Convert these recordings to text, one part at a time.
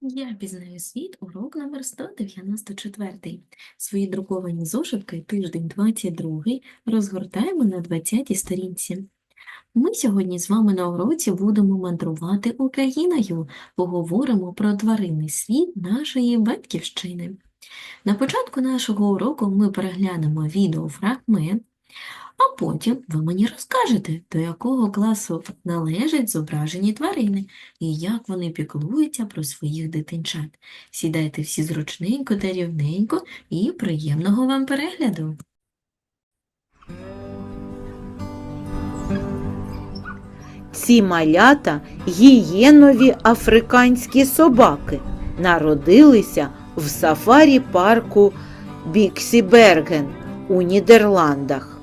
Я пізнаю світ, урок номер 194. Свої друковані зошитки, тиждень 22, розгортаємо на 20 сторінці. Ми сьогодні з вами на уроці будемо мандрувати Україною, поговоримо про тваринний світ нашої батьківщини. На початку нашого уроку ми переглянемо відеофрагмент, а потім ви мені розкажете, до якого класу належать зображені тварини і як вони піклуються про своїх дитинчат. Сідайте всі зручненько та рівненько і приємного вам перегляду! Ці малята гієнові африканські собаки народилися в сафарі парку Біксіберген у Нідерландах.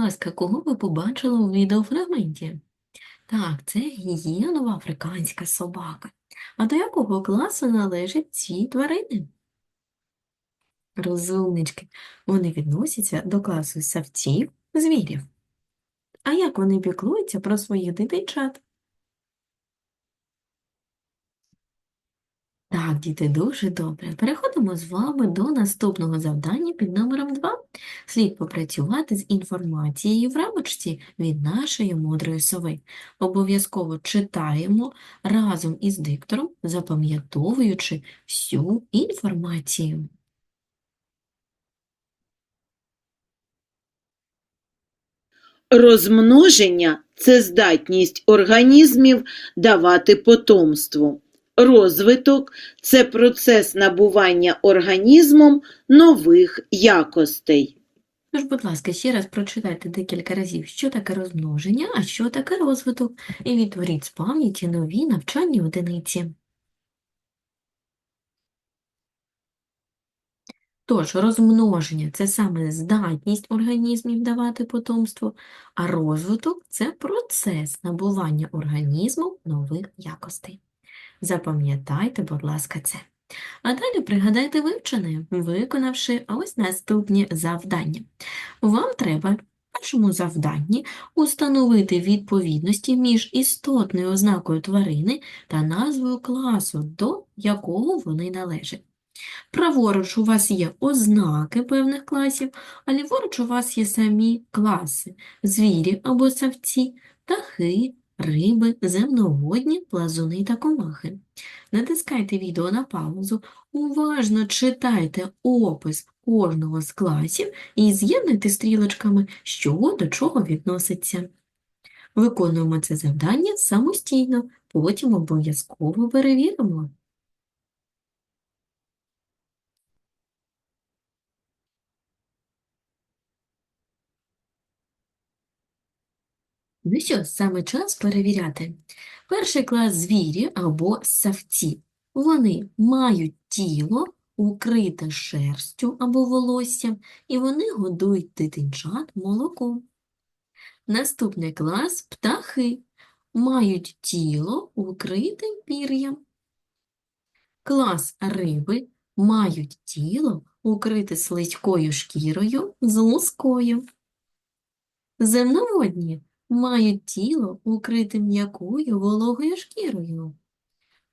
Ласка, кого ви побачили у відеофрагменті? Так, це гієнова африканська собака. А до якого класу належать ці тварини? Розумнички. Вони відносяться до класу савців, звірів. А як вони піклуються про своїх дитинчат? Так, діти, дуже добре. Переходимо з вами до наступного завдання під номером 2. Слід попрацювати з інформацією в рамочці від нашої мудрої сови. Обов'язково читаємо разом із диктором, запам'ятовуючи всю інформацію. Розмноження це здатність організмів давати потомство. Розвиток це процес набування організмом нових якостей. Тож, будь ласка, ще раз прочитайте декілька разів, що таке розмноження, а що таке розвиток, і відтворіть з пам'яті нові навчальні одиниці. Тож, розмноження – це саме здатність організмів давати потомство, а розвиток – це процес набування організму нових якостей. Запам'ятайте, будь ласка, це. А далі пригадайте вивчене, виконавши ось наступні завдання. Вам треба в першому завданні установити відповідності між істотною ознакою тварини та назвою класу, до якого вони належать. Праворуч у вас є ознаки певних класів, а ліворуч у вас є самі класи – звірі або савці, птахи, риби, земноводні, плазуни та комахи. Натискайте відео на паузу, уважно читайте опис кожного з класів і з'єднуйте стрілочками, що до чого відноситься. Виконуємо це завдання самостійно, потім обов'язково перевіримо. Ну що, саме час перевіряти. Перший клас звірі або савці. Вони мають тіло, укрите шерстю або волоссям, і вони годують дитинчат молоком. Наступний клас птахи. Мають тіло, укрите пір'ям. Клас риби мають тіло, укрите слизькою шкірою з лускою. Земноводні мають тіло, укрите м'якою вологою шкірою.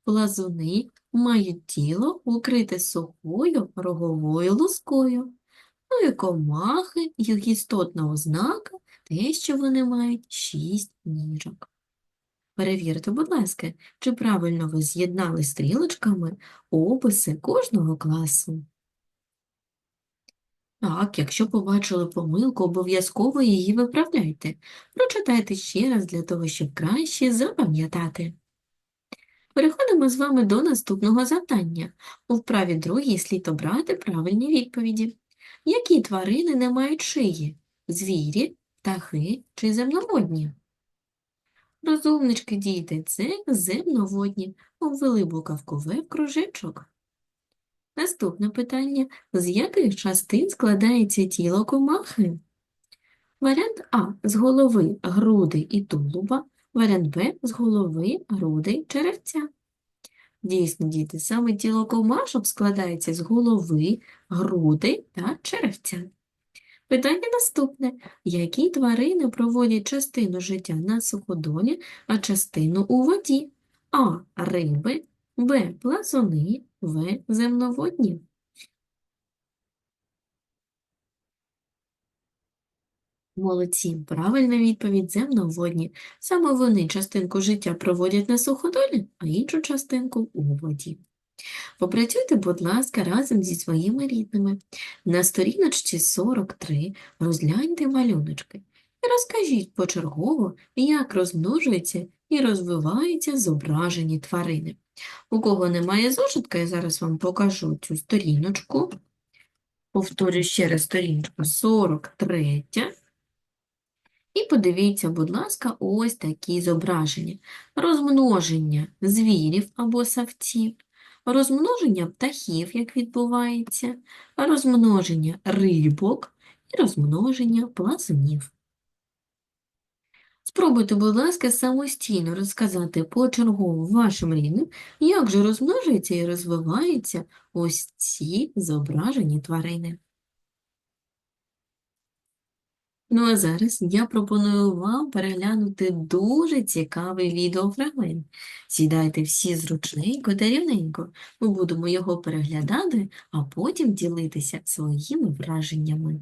Плазуни мають тіло, укрите сухою роговою лускою. Ну і комахи, їх істотна ознака, те, що вони мають шість ніжок. Перевірте, будь ласка, чи правильно ви з'єднали стрілочками описи кожного класу. Так, якщо побачили помилку, обов'язково її виправляйте. Прочитайте ще раз для того, щоб краще запам'ятати. Переходимо з вами до наступного завдання. У вправі другій слід обрати правильні відповіді. Які тварини не мають шиї? Звірі, птахи чи земноводні? Розумнички, діти, це земноводні. Обвели буковку В в кружечок. Наступне питання. З яких частин складається тіло комахи? Варіант А – з голови, груди і тулуба. Варіант Б – з голови, груди, черевця. Дійсно, діти, саме тіло комашок складається з голови, груди та черевця. Питання наступне. Які тварини проводять частину життя на суходолі, а частину у воді? А. Риби, Б. Плазуни, В. Земноводні. Молодці. Правильна відповідь – земноводні. Саме вони частинку життя проводять на суходолі, а іншу частинку у воді. Попрацюйте, будь ласка, разом зі своїми рідними. На сторіночці 43 розгляньте малюночки і розкажіть почергово, як розмножуються і розвиваються зображені тварини. У кого немає зошитка, я зараз вам покажу цю сторіночку. Повторю ще раз сторіночка 43. І подивіться, будь ласка, ось такі зображення. Розмноження звірів або савців, розмноження птахів, як відбувається, розмноження рибок і розмноження плазунів. Спробуйте, будь ласка, самостійно розказати почергово вашим рідним, як же розмножуються і розвиваються ось ці зображені тварини. Ну а зараз я пропоную вам переглянути дуже цікавий відеофрагмент. Сідайте всі зручненько та рівненько. Ми будемо його переглядати, а потім ділитися своїми враженнями.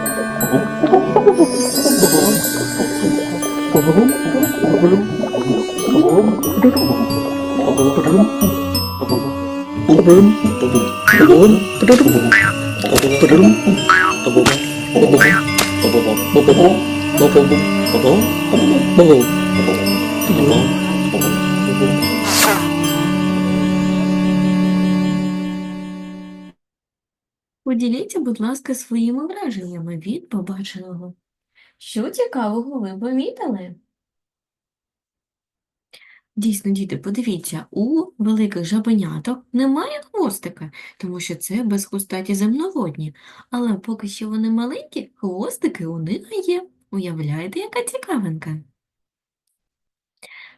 Поділіться, будь ласка, своїми враженнями від побаченого. Що цікавого ви помітили? Дійсно, діти, подивіться, у великих жабеняток немає хвостика, тому що це безхвостаті земноводні. Але поки що вони маленькі, хвостики у них є. Уявляєте, яка цікавинка?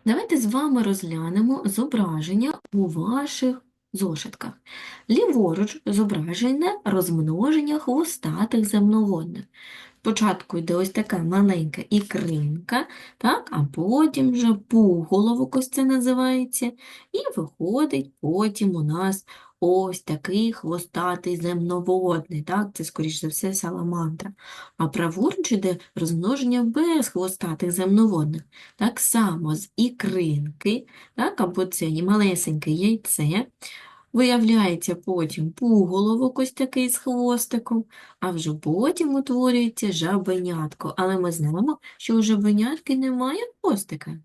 Давайте з вами розглянемо зображення у ваших зошитках. Ліворуч зображене розмноження хвостатих земноводних. Спочатку йде ось така маленька ікринка, так, а потім вже пуголовок, це називається, і виходить потім у нас ось такий хвостатий земноводний, так, це, скоріш за все, саламандра. А праворуч іде розмноження без хвостатих земноводних. Так само з ікринки, так, або це малесеньке яйце, Виявляється потім пуголовок ось такий з хвостиком, а вже потім утворюється жабенятко. Але ми знаємо, що у жабенятки немає хвостика.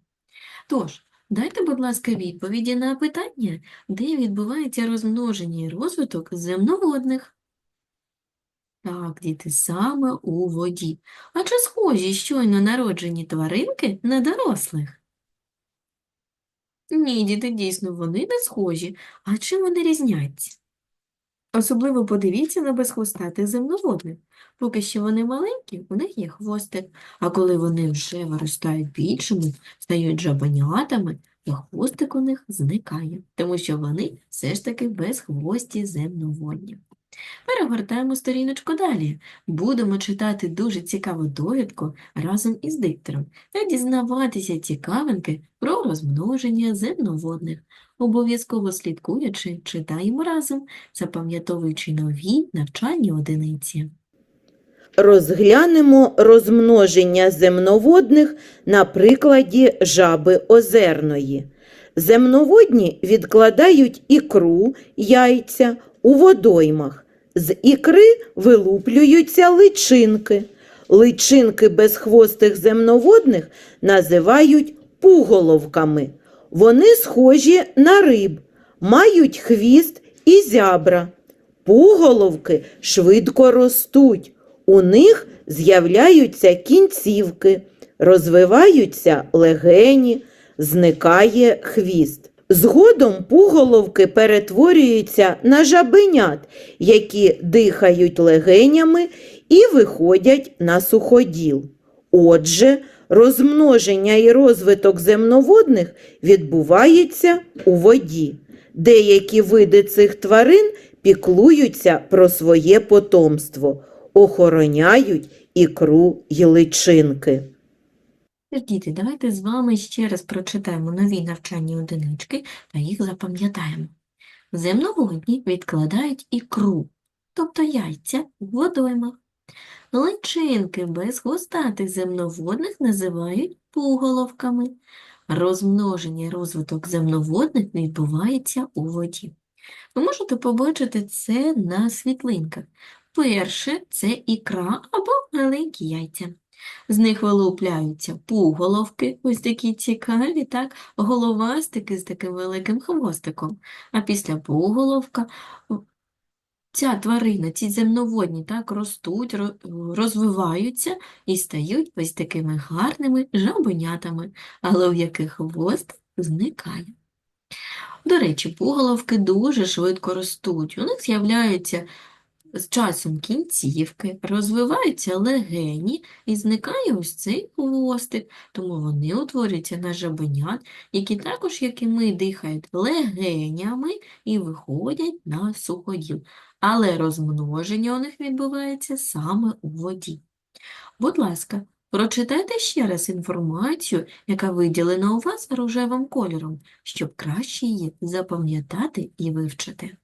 Тож, дайте, будь ласка, відповіді на питання, де відбувається розмноження і розвиток земноводних. Так, діти, саме у воді. А чи схожі щойно народжені тваринки на дорослих? Ні, діти, дійсно, вони не схожі. А чим вони різняться? Особливо подивіться на безхвостатих земноводних. Поки що вони маленькі, у них є хвостик, а коли вони вже виростають більшими, стають жабенятами, то хвостик у них зникає, тому що вони все ж таки безхвості земноводні. Перегортаємо сторіночку далі. Будемо читати дуже цікаву довідку разом із диктором та дізнаватися цікавинки про розмноження земноводних. Обов'язково слідкуючи, читаємо разом, запам'ятовуючи нові навчальні одиниці. Розглянемо розмноження земноводних на прикладі жаби озерної. Земноводні відкладають ікру, яйця у водоймах. З ікри вилуплюються личинки. Личинки безхвостих земноводних називають пуголовками. Вони схожі на риб, мають хвіст і зябра. Пуголовки швидко ростуть. У них з'являються кінцівки, розвиваються легені, зникає хвіст. Згодом пуголовки перетворюються на жабенят, які дихають легенями і виходять на суходіл. Отже, розмноження і розвиток земноводних відбувається у воді. Деякі види цих тварин піклуються про своє потомство, охороняють ікру й личинки. Діти, давайте з вами ще раз прочитаємо нові навчальні одинички та їх запам'ятаємо. Земноводні відкладають ікру, тобто яйця в водоймах. Личинки безхвостатих земноводних називають пуголовками. Розмноження і розвиток земноводних відбувається у воді. Ви можете побачити це на світлинках. Перше – це ікра або маленькі яйця. З них вилупляються пуголовки, ось такі цікаві, так, головастики з таким великим хвостиком. А після пуголовка ця тварина, ці земноводні, так, ростуть, розвиваються і стають ось такими гарними жабенятами, але в яких хвост зникає. До речі, пуголовки дуже швидко ростуть. У них з'являються з часом кінцівки, розвиваються легені і зникає ось цей хвостик, тому вони утворюються на жабенят, які також, як і ми, дихають легенями і виходять на суходіл. Але розмноження у них відбувається саме у воді. Будь ласка, прочитайте ще раз інформацію, яка виділена у вас рожевим кольором, щоб краще її запам'ятати і вивчити.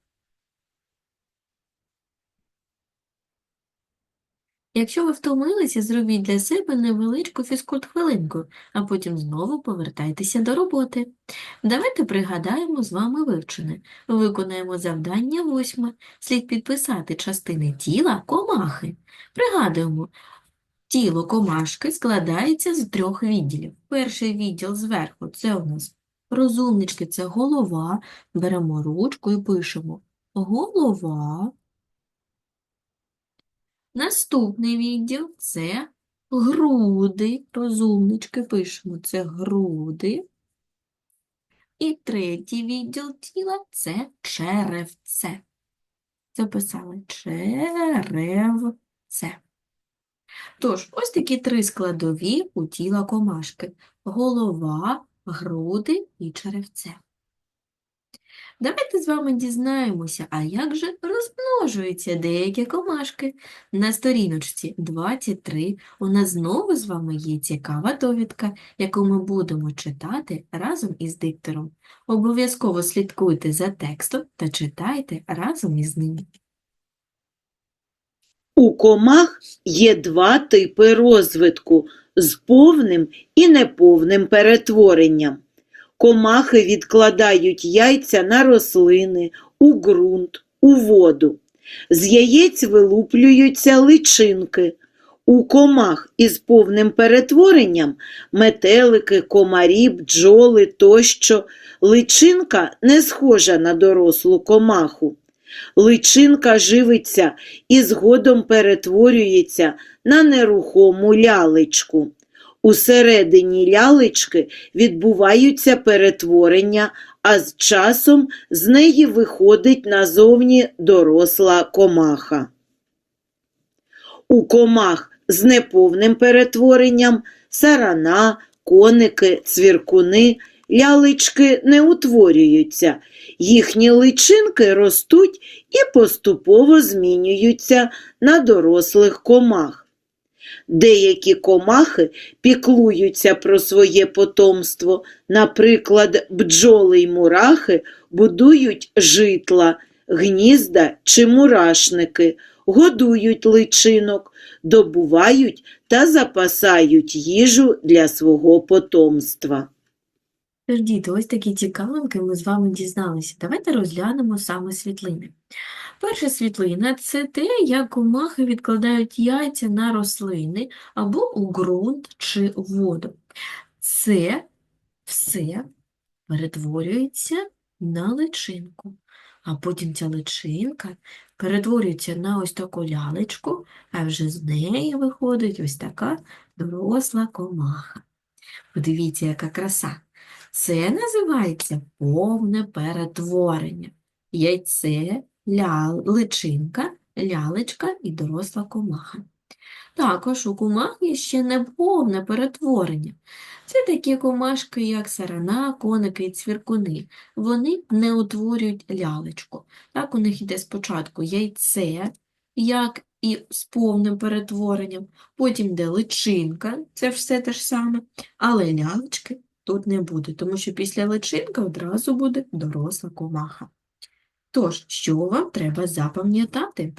Якщо ви втомилися, зробіть для себе невеличку фізкульт-хвилинку, а потім знову повертайтеся до роботи. Давайте пригадаємо з вами вивчене. Виконаємо завдання восьме. Слід підписати частини тіла комахи. Пригадуємо, тіло комашки складається з трьох відділів. Перший відділ зверху – це у нас розумнички, це голова. Беремо ручку і пишемо голова. Наступний відділ – це груди. Розумнички пишемо – це груди. І третій відділ тіла – це черевце. Записали черевце. Тож, ось такі три складові у тіла комашки – голова, груди і черевце. Давайте з вами дізнаємося, а як же розмножуються деякі комашки. На сторіночці 23 у нас знову з вами є цікава довідка, яку ми будемо читати разом із диктором. Обов'язково слідкуйте за текстом та читайте разом із ним. У комах є два типи розвитку з повним і неповним перетворенням. Комахи відкладають яйця на рослини, у ґрунт, у воду. З яєць вилуплюються личинки. У комах із повним перетворенням метелики, комарі, бджоли тощо личинка не схожа на дорослу комаху. Личинка живиться і згодом перетворюється на нерухому лялечку. Усередині лялечки відбуваються перетворення, а з часом з неї виходить назовні доросла комаха. У комах з неповним перетворенням сарана, коники, цвіркуни, лялечки не утворюються, їхні личинки ростуть і поступово змінюються на дорослих комах. Деякі комахи піклуються про своє потомство, наприклад, бджоли й мурахи будують житла, гнізда чи мурашники, годують личинок, добувають та запасають їжу для свого потомства. Тож, діти, ось такі цікавинки ми з вами дізналися. Давайте розглянемо саме світлини. Перша світлина – це те, як комахи відкладають яйця на рослини або у ґрунт чи воду. Це все перетворюється на личинку, а потім ця личинка перетворюється на ось таку лялечку, а вже з неї виходить ось така доросла комаха. Подивіться, яка краса. Це називається повне перетворення. Яйце, ля... личинка, лялечка і доросла комаха. Також у комах є ще неповне перетворення. Це такі комашки, як сарана, коники і цвіркуни. Вони не утворюють лялечку. Так, у них йде спочатку яйце, як і з повним перетворенням, потім йде личинка, це все те ж саме, але лялечки тут не буде, тому що після личинки одразу буде доросла комаха. Тож, що вам треба запам'ятати?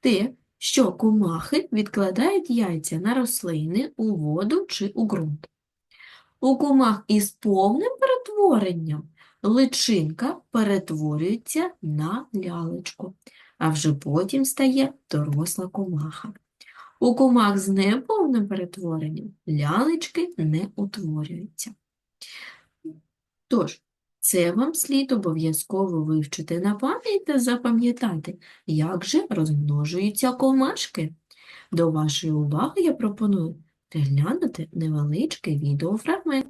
Те, що комахи відкладають яйця на рослини, у воду чи у ґрунт. У комах із повним перетворенням личинка перетворюється на лялечку, а вже потім стає доросла комаха. У комах з неповним перетворенням лялечки не утворюються. Тож, це вам слід обов'язково вивчити на пам'ять та запам'ятати, як же розмножуються комашки. До вашої уваги я пропоную переглянути невеличкий відеофрагмент.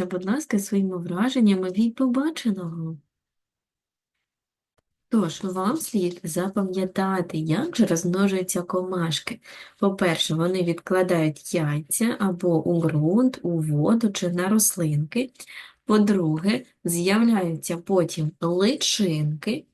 Поділіться, будь ласка, своїми враженнями від побаченого. Тож, вам слід запам'ятати, як же розмножуються комашки. По-перше, вони відкладають яйця або у ґрунт, у воду чи на рослинки. По-друге, з'являються потім личинки,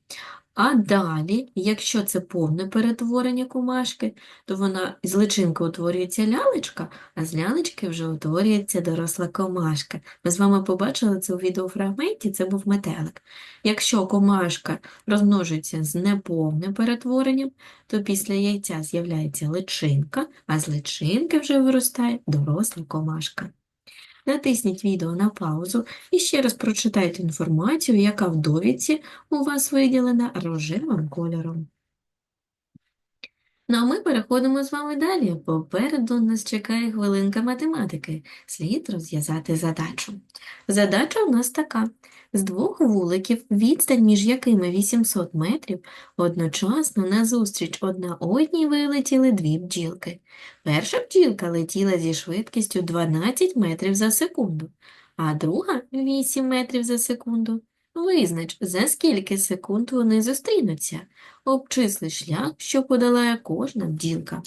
а далі, якщо це повне перетворення комашки, то вона з личинки утворюється лялечка, а з лялечки вже утворюється доросла комашка. Ми з вами побачили це у відеофрагменті, це був метелик. Якщо комашка розмножується з неповним перетворенням, то після яйця з'являється личинка, а з личинки вже виростає доросла комашка. Натисніть відео на паузу і ще раз прочитайте інформацію, яка в довідці у вас виділена рожевим кольором. Ну а ми переходимо з вами далі. Попереду нас чекає хвилинка математики. Слід розв'язати задачу. Задача у нас така. З двох вуликів, відстань між якими 800 метрів, одночасно назустріч одна одній вилетіли дві бджілки. Перша бджілка летіла зі швидкістю 12 метрів за секунду, а друга 8 метрів за секунду. Визнач, за скільки секунд вони зустрінуться. Обчисли шлях, що подолає кожна бджілка.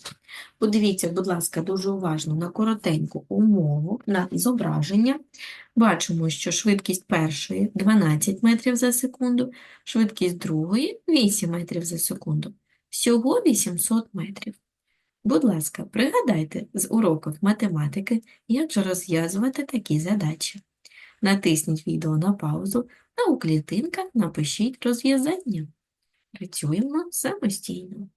Подивіться, будь ласка, дуже уважно на коротеньку умову, на зображення. Бачимо, що швидкість першої 12 метрів за секунду, швидкість другої 8 метрів за секунду. Всього 800 метрів. Будь ласка, пригадайте з уроків математики, як же розв'язувати такі задачі. Натисніть відео на паузу та у клітинках напишіть розв'язання. Працюємо самостійно.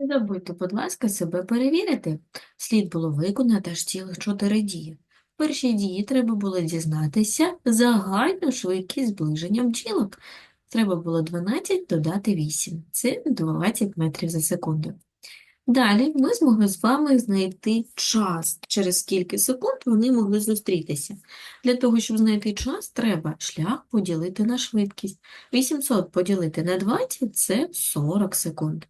Забудьте, будь ласка, себе перевірити. Слід було виконати аж цілих чотири дії. В першій дії треба було дізнатися загальну швидкість зближення бджілок. Треба було 12 додати 8. Це 20 метрів за секунду. Далі ми змогли з вами знайти час, через скільки секунд вони могли зустрітися. Для того, щоб знайти час, треба шлях поділити на швидкість. 800 поділити на 20 – це 40 секунд.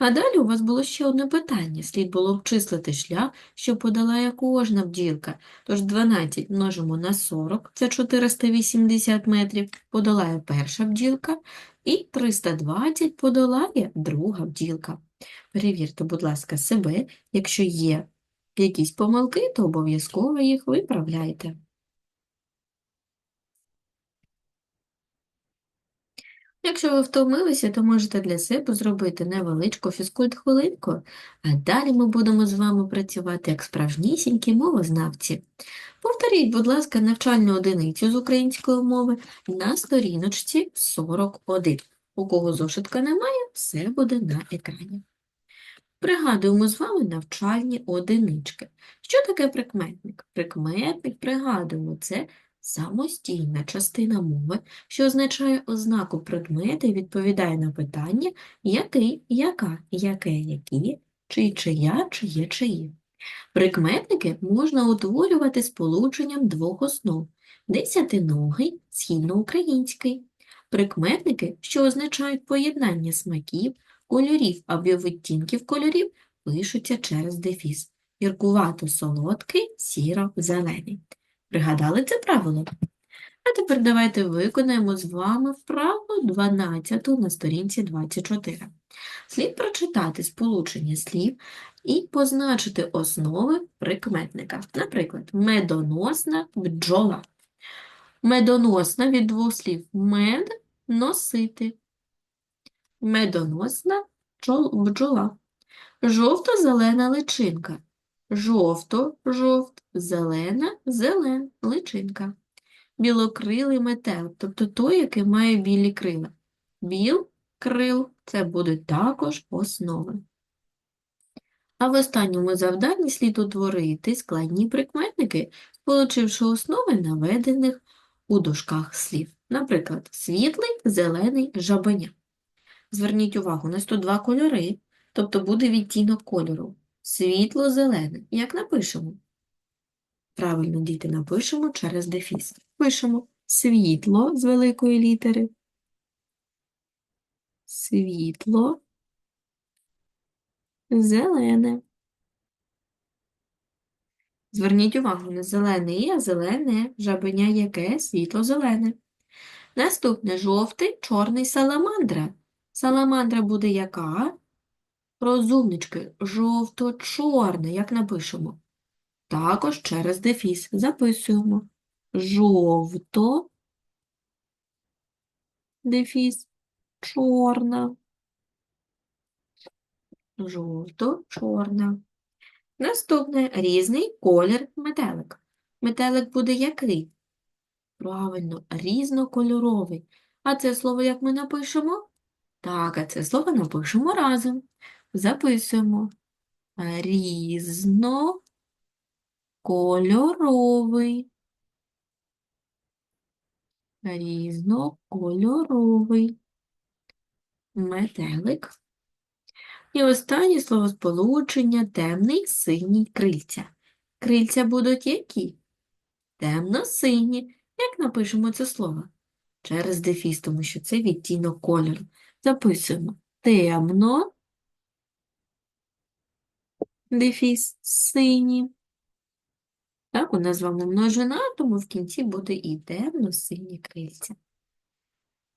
А далі у вас було ще одне питання. Слід було обчислити шлях, що подолає кожна бджілка. Тож 12 множимо на 40, це 480 метрів, подолає перша бджілка, і 320 подолає друга бджілка. Перевірте, будь ласка, себе. Якщо є якісь помилки, то обов'язково їх виправляйте. Якщо ви втомилися, то можете для себе зробити невеличку фізкульт-хвилинку, а далі ми будемо з вами працювати як справжнісінькі мовознавці. Повторіть, будь ласка, навчальну одиницю з української мови на сторіночці 41. У кого зошитка немає, все буде на екрані. Пригадуємо з вами навчальні одинички. Що таке прикметник? Прикметник, пригадуємо, це самостійна частина мови, що означає ознаку предмета і відповідає на питання який, яка, яке, які, чий, чия, чиє, чиї. Прикметники можна утворювати сполученням двох основ – десятиногий, східноукраїнський. Прикметники, що означають поєднання смаків, кольорів або відтінків кольорів, пишуться через дефіс. Гіркувато-солодкий, сіро-зелений. Пригадали це правило? А тепер давайте виконаємо з вами вправу 12 на сторінці 24. Слід прочитати сполучення слів і позначити основи прикметника. Наприклад, медоносна бджола. Медоносна від двох слів мед – носити. Медоносна бджола. Жовто-зелена личинка. Жовто, жовт, зелена, зелен, личинка. Білокрилий метелик, тобто той, який має білі крила. Біл, крил – це будуть також основи. А в останньому завданні слід утворити складні прикметники, сполучивши основи наведених у дужках слів. Наприклад, світлий, зелений, жабеня. Зверніть увагу, тут два кольори, тобто буде відтінок кольору. Світло-зелене. Як напишемо? Правильно, діти, напишемо через дефіс. Пишемо світло з великої літери. Світло. Зелене. Зверніть увагу на зелене і, а зелене, жабеня яке світло-зелене. Наступне жовтий, чорний саламандра. Саламандра буде яка? Розумнички, жовто-чорна, як напишемо. Також через дефіс записуємо. Жовто, дефіс, чорна. Жовто-чорна. Наступне різний колір метелик. Метелик буде який? Правильно, різнокольоровий. А це слово як ми напишемо? Так, а це слово напишемо разом. Записуємо. Різнокольоровий. Різнокольоровий. Метелик. І останнє словосполучення темний, синій крильця. Крильця будуть які? Темно-сині. Як напишемо це слово? Через дефіс, тому що це відтінок кольору. Записуємо темно, дефіс сині. Так, у нас з вами множина, тому в кінці буде і темно-сині крильця.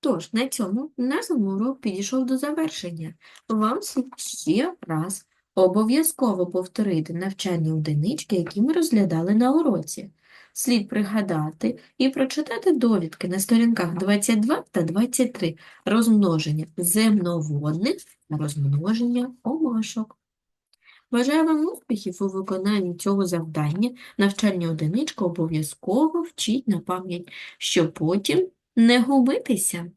Тож, на цьому наш урок підійшов до завершення. Вам ще раз обов'язково повторити навчальні одинички, які ми розглядали на уроці. Слід пригадати і прочитати довідки на сторінках 22 та 23 розмноження земноводних та розмноження омашок. Бажаю вам успіхів у виконанні цього завдання. Навчальні одиничка обов'язково вчіть на пам'ять, щоб потім не губитися.